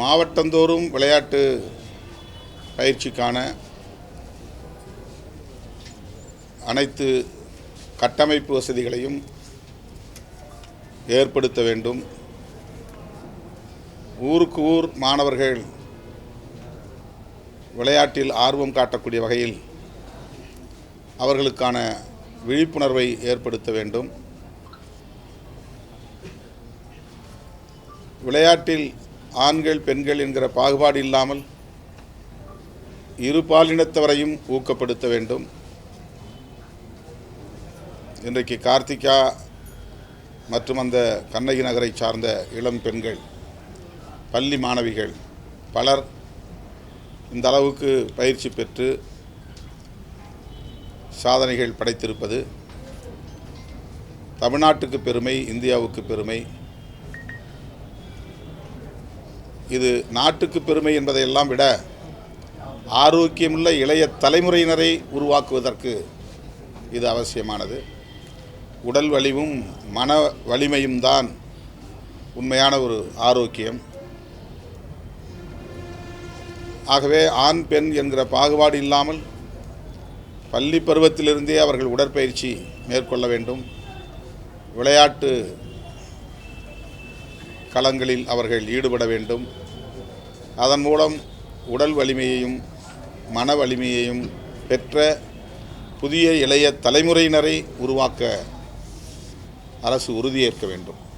மாவட்டந்தோறும் விளையாட்டு பயிற்சிக்கான அனைத்து கட்டமைப்பு வசதிகளையும் ஏற்படுத்த வேண்டும். ஊருக்கு ஊர் மாணவர்கள் விளையாட்டில் ஆர்வம் காட்டக்கூடிய வகையில் அவர்களுக்கான விழிப்புணர்வை ஏற்படுத்த வேண்டும். விளையாட்டில் ஆண்கள் பெண்கள் என்கிற பாகுபாடு இல்லாமல் இரு பாலினத்தவரையும் ஊக்கப்படுத்த வேண்டும். இன்றைக்கு கார்த்திகா மற்றும் அந்த கண்ணகி நகரை சார்ந்த இளம் பெண்கள் பள்ளி மாணவிகள் பலர் இந்த அளவுக்கு பயிற்சி பெற்று சாதனைகள் படைத்திருப்பது தமிழ்நாட்டுக்கு பெருமை இந்தியாவுக்கு பெருமை. இது நாட்டுக்கு பெருமை என்பதையெல்லாம் விட ஆரோக்கியமுள்ள இளைய தலைமுறையினரை உருவாக்குவதற்கு இது அவசியமானது. உடல் வலிவும் மன வலிமையும் தான் உண்மையான ஒரு ஆரோக்கியம். ஆகவே ஆண் பெண் என்கிற பாகுபாடு இல்லாமல் பள்ளி பருவத்திலிருந்தே அவர்கள் உடற்பயிற்சி மேற்கொள்ள வேண்டும். விளையாட்டு களங்களில் அவர்கள் ஈடுபட வேண்டும். அதன் மூலம் உடல் வலிமையையும் மன வலிமையையும் பெற்ற புதிய இளைய தலைமுறையினரை உருவாக்க அரசு உறுதியேற்க வேண்டும்.